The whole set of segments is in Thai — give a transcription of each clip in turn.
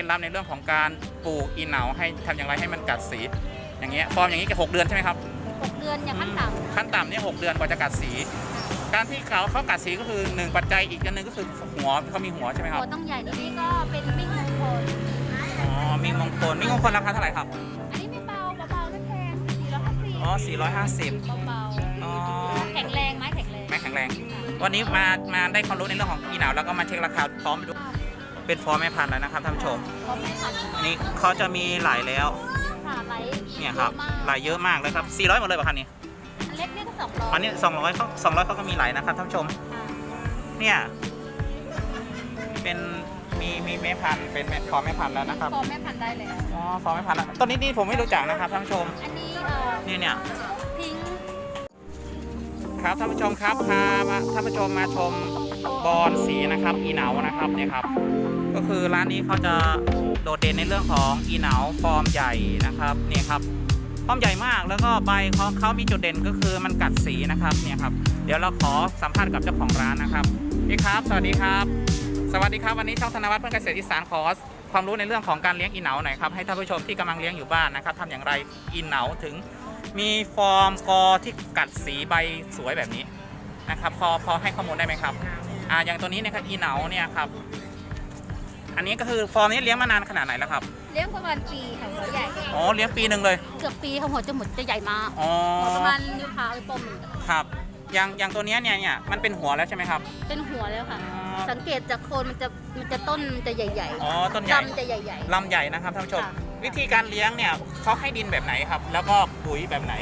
ล็ดลับในเรื่องของการปลูกอีเหนาให้ทำอย่างไรให้มันกัดสี อย่างเงี้ยฟอร์มอย่างนี้แค่หกเดือนใช่ไหมครับหกเดือนอย่างขั้นต่ำขั้นต่ำเนี่ยหกเดือนกว่าจะกัดสี การที่เขาเขากัดสีก็คือหนึ่งปัจจัยอีกอันหนึ่งก็คือหัวเขามีหัวใช่ไหมครับหัวต้องใหญ่นิดนี้ก็เป็นมิ่งมงคลอ๋อมีมงคลมีมงคลราคาเท่าไหร่ครับอันนี้ไม่เบาเบาๆไม่แพงสี่ร้อยห้าสิบอ๋อ450เบาอ๋อๆแข็งแรงไหมแข็งแรงไม่แข็งแรง วันนี้มามาได้ความรู้ในเรื่องของอีเหนาแล้วก็มาเช็คราคาพร้อมไปดู เป็นฟอร์มแม่พันธุ์แล้วนะครับท่านผู้ชมก็ไม่ทันอันนี้เขาจะมีหลายแล้วค่ะไหลเนี่ยครับอะมากหลายเยอะมากเลยครับ400หมดเลยป่ะคันนี้อันเล็กนี่ก็สองร้อยอันนี้200เขา200เขาก็มีหลายนะครับท่านผู้ชมเนี่ยเป็นมีมีแม่พันธุ์เป็นแม่ฟอร์มแม่พันธุ์แล้วนะครับพอแม่พันธุ์ได้แล้วอ๋อฟอร์มแม่พันธุ์แล้วต้นนี้นี่ผมไม่รู้จักนะครับท่านผู้ชม อันนี้เอ่อนี่เนี่ยพิงค์ครับท่านผู้ชมครับพามาท่านผู้ชมมาชมบอลสีนะครับอีเหนานะครับเนี่ยครับ ก็คือร้านนี้เขาจะโดดเด่นในเรื่องของอีเหนาฟอร์มใหญ่นะครับเนี่ยครับฟอร์มใหญ่มากแล้วก็ใบของเขามีจุดเด่นก็คือมันกัดสีนะครับเนี่ยครับเดี๋ยวเราขอสัมภาษณ์กับเจ้าของร้านนะครับพี่ครับ สวัสดีครับ สวัสดีครับวันนี้ช่องธนวัฒน์เพื่อนเกษตรอีสานขอความรู้ในเรื่องของการเลี้ยงอีเหนาหน่อยครับให้ท่านผู้ชมที่กำลังเลี้ยงอยู่บ้านนะครับทำอย่างไรอีเหนาถึงมีฟอร์มกอที่กัดสีใบสวยแบบนี้นะครับพอพอให้ข้อมูลได้ไหมครับอ่าอย่างตัวนี้นะครับอีเหนาเนี่ยครับ อันนี้ก็คือฟอร์มนี้เลี้ยงมานานขนาดไหนแล้วครับ เลี้ยงประมาณปีค่ะหัวใหญ่ อ๋อเลี้ยงปีหนึ่งเลย เกือบปีค่ะหัวจะหมุดจะใหญ่มากอ๋อหัวประมาณนิ้วเท้าไอ้ปมหนึ่งครับ อย่างอย่างตัวเนี้ยเนี่ยเนี่ยมันเป็นหัวแล้วใช่ไหมครับ เป็นหัวแล้วค่ะอ๋อสังเกตจากโคนมันจะมันจะต้นมันจะใหญ่อ๋อต้นๆใหญ่ลำจะใหญ่ลำใหญ่นะครับท่านผู้ชมค่ะวิธีการเลี้ยงเนี่ยเขาให้ดินแบบไหนครับ แล้วก็ปุ๋ยแบบไหน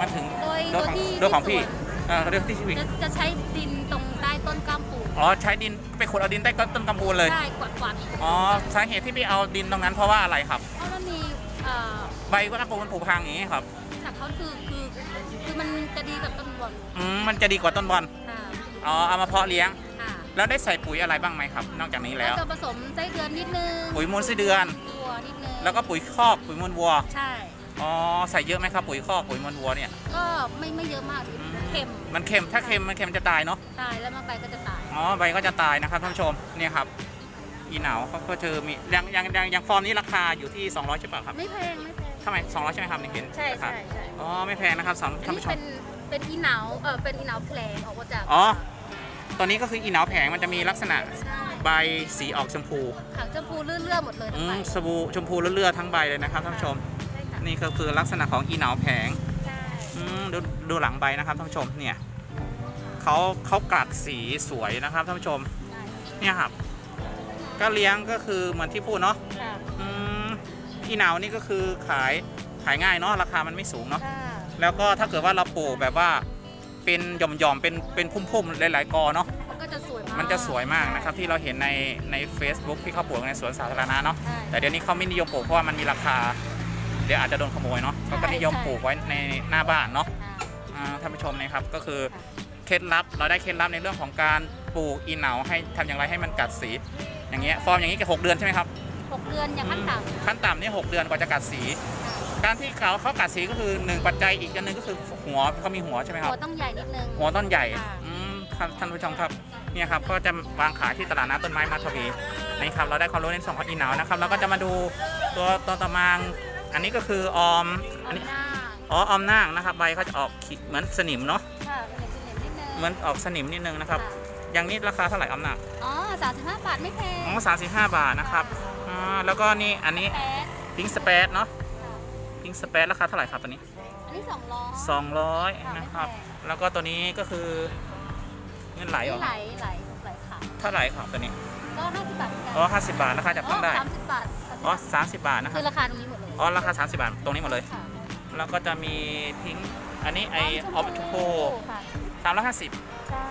มันถึงๆโดยโดยของที่โดยของพี่ที่สวนเออเรื่องที่ชีวิตจะจะใช้ดินตรงใต้ต้นกล้ามปู อ๋อใช้ดินไปขุดเอาดินใต้ต้นกำพูนเลย ได้กวาดกวาดอ๋อสาเหตุที่พี่เอาดินตรงนั้นเพราะว่าอะไรครับ เพราะมันมีเอ่อใบก็น้ำปูมันผุพังอย่างนี้ครับจากเขาคือคือคือมันจะดีกับต้นบอลอืมมันจะดีกว่าต้นบอลค่ะอ๋อเอามาเพาะเลี้ยง ค่ะแล้วได้ใส่ปุ๋ยอะไรบ้างไหมครับ นอกจากนี้แล้แล้ววก็ผสมไส้เดือนนิดนึงปุ๋ยมูลไส้เดือน วัวนิดนึงแล้วก็ปุ๋ยคอกปุ๋ยมูลวัวใช่ อ๋อใส่เยอะไหมครับปุ๋ยคอกปุ๋ยมูลวัวเนี่ย ก็ไม่ไม่เยอะมากเค็มมันเค็มถ้าเค็มมันเค็มจะตายเนาะตายแล้วมาไปก็จะตายอ๋อใบก็จะตายนะครับท่านผู้ชมเนี่ยครับอีเหนาเขาก็เจอมีอย่างอย่างอย่างอย่างฟอร์มนี้ราคาอยู่ที่ 200ใช่ป่ะครับไม่แพงไม่แพงทำไม200ใช่ไหมครับนี่เห็นใช่ราคาใช่ใช่อ๋อไม่แพงนะครับสำหรับอันท่านนี้ผู้ชเป็มนเป็นอีเหนาเออเป็นอีเหนาแผลงออกมาจากอ๋อตัวนี้ก็คืออีเหนาแผงมันจะมีลักษณะใช่ใบสีออกชมพูขางชมพูเลื่อนๆหมดเลยอืทั้งใบมสบู่ชมพูเลือดๆทั้งใบเลยนะครับท่านผู้ชมใช่ค่ะนี่ก็คือลักษณะของอีเหนาแผงใช่อืม ดูดูหลังใบนะครับท่านผู้ชมเนี่ยเขาเขากัดสีสวยนะครับท่านผู้ชมใช่เนี่ยครับ ก็เลี้ยงก็คือเหมือนที่พูดเนาะค่ะอืมอีเหนานี่ก็คือขายขายง่ายเนาะราคามันไม่สูงเนาะค่ะแล้วก็ถ้าเกิดว่าเราปลูกแบบว่าเป็นหย่อมๆเป็นเป็นพุ่มๆหลายๆกอเนาะมันก็จะสวยมากมันจะสวยมากนะครับที่เราเห็นในใน Facebook ที่เขาปลูกในสวนสาธารณะเนาะใช่แต่เดี๋ยวนี้เขาไม่นิยมปลูกเพราะว่ามันมีราคา เดี๋ยวอาจจะโดนขโมยเนาะเขาก็นิยมปลูกไว้ในหน้าบ้านเนาะค่ะอ่าท่านผู้ชมนะครับก็คือเคล็ดลับเราได้เคล็ดลับในเรื่องของการปลูกอีเหนาให้ทำอย่างไรให้มันกัดสี อย่างเงี้ยฟอร์มอย่างนี้แค่หกเดือนใช่ไหมครับหกเดือนอย่างขั้นต่ำขั้นต่ำนี่หกเดือนกว่าจะกัดสี การที่เขาเขากัดสีก็คือหนึ่งปัจจัยอีกอันหนึงก็คือหัวเขามีหัวใช่ไหมครับ หัวต้องใหญ่นิดนึง หัวต้นใหญ่ค่ะ อืมครับท่านผู้ชมครับ เนี่ยครับ ก็จะวางขายที่ตลาดน้ำต้นไม้มาทวีนี่ครับ เราได้ความรู้ในส่วนของอีเหนานะครับ เราก็จะมาดูตัวตัวต่อมา อันนี้ก็คือออมอันนี้หน้าอ๋อออมนางนะครับ ใบเขาจะออกขีดเหมือนสนิมเนาะค่ะเป็นเหล็กๆนิดนึงเหมือนออกสนิมนิดนึงนะครับ ค่ะอย่างนี้ราคาเท่าไหร่ออมนางอ๋อสามสิบห้าบาทไม่แพงอ๋อสามสิบห้าบาทนะครับอ๋อแล้วก็นี่อันนี้แป๊ดพิงสเปซเนาะค่ะพิงสเปซราคาเท่าไหร่ครับตัวนี้ อันนี้สองร้อยสองร้อยค่ะนะครับไม่แพงแล้วก็ตัวนี้ก็คือเงินไหลเหรอไหลไหลไหลค่ะ เท่าไหร่ครับตัวนี้ก็ห้าสิบบาทเหมือนกันอ๋อห้าสิบบาทราคาจับต้องได้ สามสิบบาท อ๋อสามสิบบาทนะคคืรับ อราคาตรงนี้หมดเลยอ๋อ ราคาสามสิบบาท ตรงนี้หมดเลย ค่ะแล้วก็จะมีพิงอันนี้ไอออฟชมพูค่ะสามร้อยห้าสิบ ใช่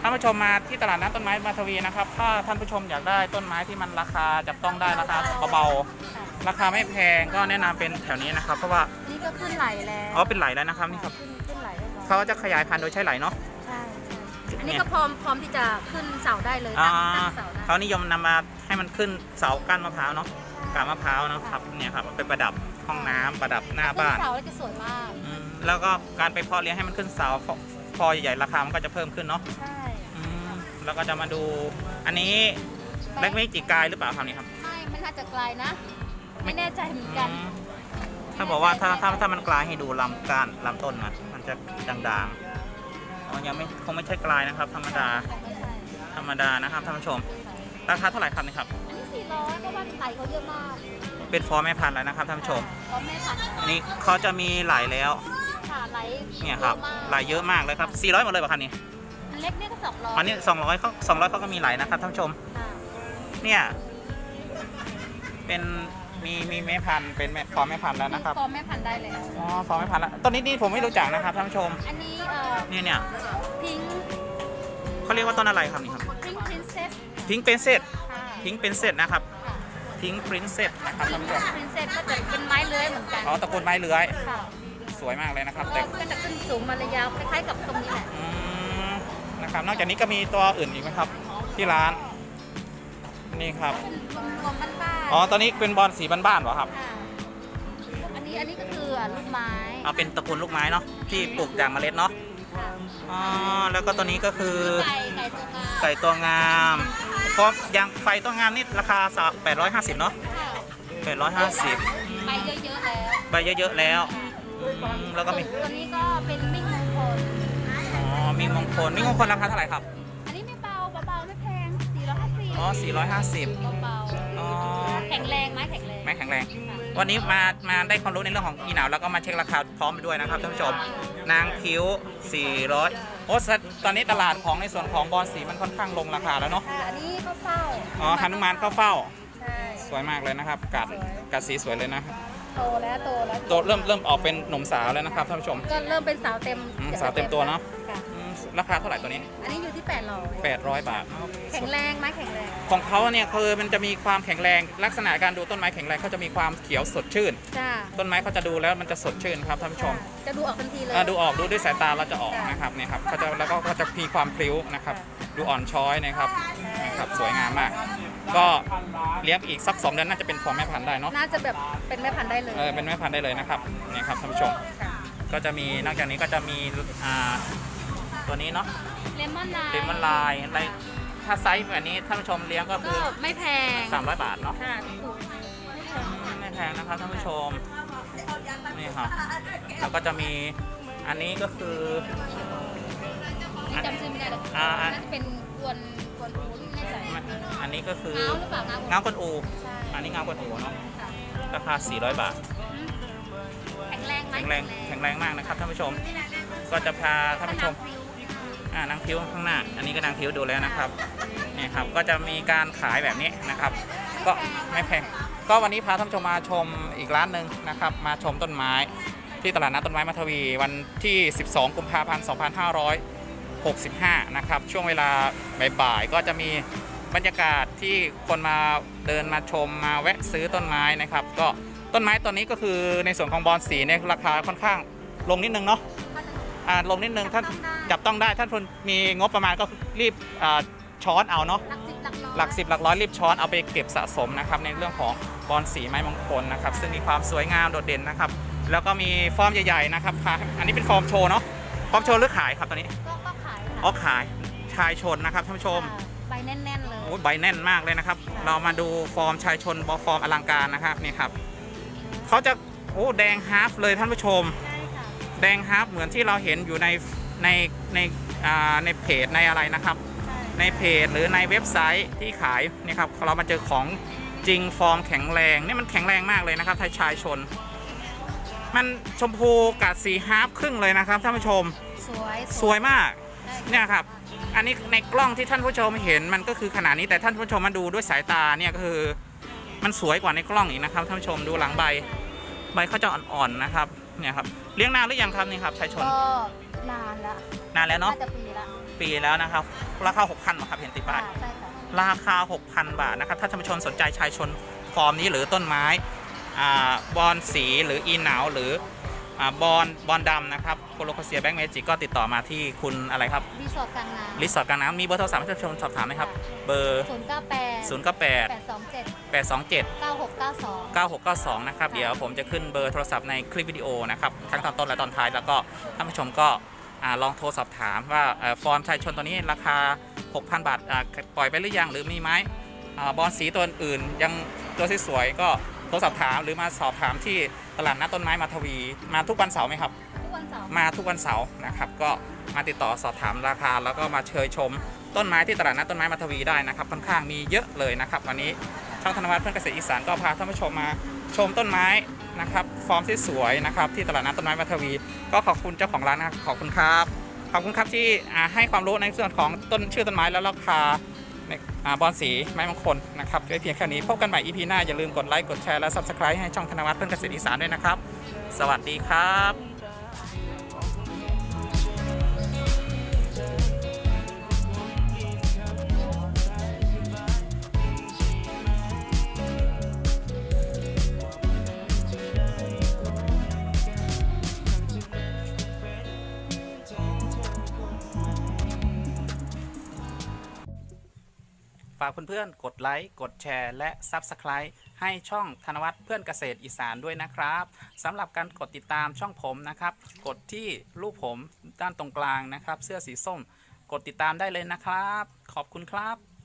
ท่านผู้ชมมาที่ตลาดน้ำต้นไม้มาทวีนะครับ ถ้าท่านผู้ชมอยากได้ต้นไม้ที่มันราคาจับต้องได้ราคาเบาค่ะๆราคาไม่แพงก็แนะนำเป็นแถวนี้นะครับ เพราะว่านี่ก็ขึ้นไหลแล้วอ๋อเป็นไหลแล้วนะครับนี่ครับขึ้นขึ้นไหลแล้วเขาจะขยายพันธุ์โดยใช้ไหลเนาะ ใช่ใช่อันนี้ก็พร้อมพร้อมที่จะขึ้นเสาได้เลยอ่าตั้งตั้งเสาได้เขานิยมนำมาให้มันขึ้นเสาก้านมะพร้าวเนาะ กาบมะพร้าวนะครับเนี่ยครับเอาไปประดับห้องน้ำประดับหน้าบ้านขึ้เสาแล้วจะสวยมาก อืมแล้วก็การไปเพาะเลี้ยงให้มันขึ้นเสาพอพอใหญ่ๆราคามันก็จะเพิ่มขึ้นเนาะใช่อืมแล้วก็จะมาดูอันนี้เล็กไม่จีกายหรือเปล่าครับนี่ครับไม่ไม่ไม่น่าจะไกลนะ ไม่แน่ใจเหมือนกัน อืมถ้าบอกว่าถ้าถ้าถ้ามันกลายให้ดูลำก้านลำต้นมันมันจะด่างๆอ๋อยังไม่คงไม่ใช่กลายนะครับ ธรรมดา ไม่ใช่ธรรมดานะครับท่านผู้ชม ราคาเท่าไหร่ครับนี่ครับอันนี้สี่ ร้อยเพราะว่าไข่เขาเยอะมากเป็นฟอร์แม่พันธุ์แล้วนะครับท่านผู้ชมก็แม่พันธุ์อันนี้เขาจะมีไหลแล้วค่ะไหลเนี่ยครับอะมากไหลเยอะมากเลยครับ 400หมดเลยป่ะคันนี้อันเล็กนี่ก็สองร้อยอันนี้ 200เขา200เขาก็มีไหลนะครับท่านผู้ชม ค่ะเนี่ย เป็นมีมีแม่พันธุ์เป็นแม่ฟอร์แม่พันธุ์แล้วนะครับ พอแม่พันธุ์ได้แล้วอ๋อฟอร์แม่พันธุ์แล้วต้นนี้นี่ผมไม่รู้จักนะครับท่านผู้ชม อันนี้เอ่อเนี่ยเนี่ยพิงเขาเรียกว่าต้นอะไรครับนี่ครับพิงพรินเซสพิงเป็นเซตค่ะ พิงเป็นเซตนะครับค่ะพิงพรินเซตนะครับท่านผู้ชมพรินเซสก็จะเป็นไม้เลื้อยเหมือนกันอ๋อตระกูลไม้เลื้อย ค่ะสวยมากเลยนะครับก็แต่ก็จะขึ้นสูงมาระยาวคล้ายๆกับตรงนี้แหละ อืมนะครับนอกจากนี้ก็มีตัวอื่นอีกไหมครับ ที่ร้าน นี่ครับเป็นรวมๆบ้านๆอ๋อตอนนี้เป็นบอลสีบ้านๆเหรอครับค่ะอันนี้อันนี้ก็คือลูกไม้เอาเป็นตระกูลลูกไม้เนาะที่ปลูกจากเมล็ดเนาะค่ะอ๋อแล้วก็ตัวนี้ก็คือไก่ไก่ตัวงามไก่ตัวงาม ฟอมยางไฟตัวงามนี่ราคาสัก850เนาะค่ะ850ไปเยอะๆแล้วใบเยอะๆแล้วอืมแล้วก็มีตัวนี้ก็เป็นมิ่งมงคลอ๋อมีมงคลมีมงคลราคาเท่าไหร่ครับอันนี้ไม่เบาเบาๆไม่แพง450อ๋อ450เบาอ๋อๆแข็งแรงไหมแข็งแรงไม่แข็งแรง วันนี้มามาได้ความรู้ในเรื่องของอีหนาวแล้วก็มาเช็คราคาพร้อมไปด้วยนะครับท่านผู้ชมนางคิ้ว400โอ้ส ตอนนี้ตลาดของในส่วนของบอลสีมันค่อนข้างลงราคาแล้วเนาะค่ะอันนี้ก็เฝ้าอ๋อฮานุมานเข้าเฝ้า ใช่สวยมากเลยนะครับกัดสวยกัดสีสวยเลยนะครับโตแล้วโตแล้ว โตเริ่มเริ่มออกเป็นหนุ่มสาวแล้วนะครับท่านผู้ชมก็เริ่มเป็นสาวเต็มอืมสาวเต็มตัวเนอะค่ะอืม ราคาเท่าไหร่ตัวนี้ อันนี้อยู่ที่ 800 800 บาท แข็งแรงไหมแข็งแรง ของเขาเนี่ยคือมันจะมีความแข็งแรง ลักษณะการดูต้นไม้แข็งแรงเขาจะมีความเขียวสดชื่น จ้าต้นไม้เขาจะดูแล้วมันจะสดชื่นครับท่านผู้ชมจะดูออกทันทีเลย อ่าดูออกดูด้วยสายตาเราจะออกค่ะนะครับเนี่ยครับเขาจะแล้วก็เขาจะมีความพลิ้วนะครับ ดูอ่อนช้อยนะครับนะครับสวยงามมาก ก็เลี้ยงอีกสักสองเดือนน่าจะเป็นฟอร์มแม่พันธุ์ได้เนาะน่าจะแบบเป็นแม่พันธุ์ได้เลยเออเป็นแม่พันธุ์ได้เลยนะครับเนี่ยครับท่านผู้ชม ค่ะก็จะมีนอกจากนี้ก็จะมีอ่า ตัวนี้เนาะเลมอนไลน์เลมอนลายอะไรถ้าไซส์แบบนี้ท่านผู้ชมเลี้ยงก็คืก็อไม่แพง300 บาทเนาะค่ะถูกไม่แพงอืมไม่แพงนะครับท่านผู้ชมนี่ครับแล้วก็จะมีอันนี้ก็คือ นี่จำชื่อไม่ได้หรอกอ่า น่าจะเป็นกวนกวนอูไม่แน่ใจอันนี้ก็คือเงาหรือเปล่าเงาเงาคนอูใช่อันนี้เงาคนอูเนาะค่ะราคา 400 บาท อืมแข็งแรงไหมแข็งแรงแข็งแรงมากนะครับท่านผู้ชม ก็จะพาท่านผู้ชม อ่านางพิ้วข้างหน้า อันนี้ก็นางพิ้วดูแล้วนะครับนี่ครับก็จะมีการขายแบบนี้นะครับ ก็ไม่แพงก็วันนี้พาท่านชมมาชมอีกร้านหนึ่งนะครับ มาชมต้นไม้ที่ตลาดนัดต้นไม้มัทวี วันที่ 12 กุมภาพันธ์ 2565 นะครับ ช่วงเวลาบ่ายๆก็จะมีบรรยากาศที่คนมาเดินมาชมมาแวะซื้อต้นไม้นะครับ ก็ต้นไม้ตอนนี้ก็คือในส่วนของบอลสีเนี่ยราคาค่อนข้างลงนิดนึงเนาะ ลงนิดนึงท่านจับต้องได้ท่านคนมีงบประมาณก็รีบอ่าช้อนเอาเนาะหลักสิบหลักร้อยหลักสิบหลักร้อยรีบช้อนเอาไปเก็บสะสมนะครับในเรื่องของบอลสีไม้มงคลนะครับซึ่งมีความสวยงามโดดเด่นนะครับ แล้วก็มีฟอร์มใหญ่ๆนะครับพาอันนี้เป็นฟอร์มโชว์เนาะฟอร์มโชว์หรือขายครับตอนนี้ก็ก็ขายค่ะอ๋อขายชายชนนะครับท่านผู้ชมค่ะใบแน่นๆเลยโอ้ยใบแน่นมากเลยนะครับ เรามาดูฟอร์มชายชนบอฟอร์มอลังการนะครับนี่ครับเขาจะโอ้แดงฮาร์ฟเลยท่านผู้ชมใช่ค่ะ แดงฮาร์ฟเหมือนที่เราเห็นอยู่ในในในอ่าในเพจในอะไรนะครับใช่ในเพจหรือในเว็บไซต์ที่ขายนี่ครับเรามาเจอของจริงฟอร์มแข็งแรงนี่มันแข็งแรงมากเลยนะครับไทยชายชน มันชมพูกัดสีฮาร์ฟครึ่งเลยนะครับท่านผู้ชมสวยสวยมากใช่เนี่ยครับอันนี้ในกล้องที่ท่านผู้ชมเห็นมันก็คือขนาดนี้แต่ท่านผู้ชมมาดูด้วยสายตาเนี่ยก็คือมันสวยกว่าในกล้องอีกนะครับท่านผู้ชมดูหลังใบ ใบเขาจะอ่อนๆนะครับ เนี่ยครับเลี้ยงนานหรือยังครับนี่ครับชายชนก็นานละนานแล้วเนาะน่าจะปีละปีแล้วนะครับ ราคา 6,000บาทครับเห็นติดป้ายค่ะใช่ค่ะ ราคา 6,000 บาทนะครับ ถ้าท่านผู้ชมสนใจชายชนฟอร์มนี้หรือต้นไม้อ่าบอลสีหรืออีหนาวหรืออา บอลบอลดำนะครับโคโลคาเซียแบงก์เมจิกก็ติดต่อมาที่คุณอะไรครับรีสอร์ทกลางน้ำรีสอร์ทกลางน้ำมีเบอร์โทรศัพท์ให้ท่านผู้ชมสอบถามไหมครับ เบอร์ศูนย์เก้าแปด0 9แป8ดสองเจ็ด8 2 7เก้าหกเก้าสอง9 6 9 2นะครับเดี๋ยวผมจะขึ้นเบอร์โทรศัพท์ในคลิปวิดีโอนะครับทั้งตอนต้นและตอนท้ายแล้วก็ท่านผู้ชมก็อ่าลองโทรสอบถามว่าเอ่อฟอร์มชายชนตัวนี้ราคา 6,000 บาทอ่าปล่อยไปหรือยังหรือมีไหมอ่าบอลสีตัวอื่นยังตัวสวยๆก็ โทรสอบถามหรือมาสอบถามที่ตลาดนัดต้นไม้มาทวี มาทุกวันเสาร์ไหมครับ ทุกวันเสาร์มาทุกวันเสาร์นะครับ ก็มาติดต่อสอบถามราคา แล้วก็มาเชยชมต้นไม้ที่ตลาดนัดต้นไม้มาทวีได้นะครับค่อนข้างมีเยอะเลยนะครับ วันนี้ช่องธนวัฒน์เพื่อนเกษตรอีสานก็พาท่านผู้ชมมาชมต้นไม้นะครับฟอร์มที่สวยนะครับที่ตลาดนัดต้นไม้มาทวี ก็ขอบคุณเจ้าของร้านนะครับขอบคุณครับขอบคุณครับที่อ่าให้ความรู้ในส่วนของต้นชื่อต้นไม้และราคาในอ่า บอลสีไม้มงคลนะครับด้วยเพียงแค่นี้พบกันใหม่ EP หน้าอย่าลืมกดไลค์กดแชร์และ Subscribe ให้ช่องธนวัฒน์เพื่อนเกษตรอีสานด้วยนะครับ สวัสดีครับ ฝากเพื่อนๆ กดไลค์ กดแชร์ และ Subscribe ให้ช่องธนวัฒน์เพื่อนเกษตรอีสานด้วยนะครับสำหรับการกดติดตามช่องผมนะครับ กดที่รูปผมด้านตรงกลางนะครับ เสื้อสีส้ม กดติดตามได้เลยนะครับ ขอบคุณครับ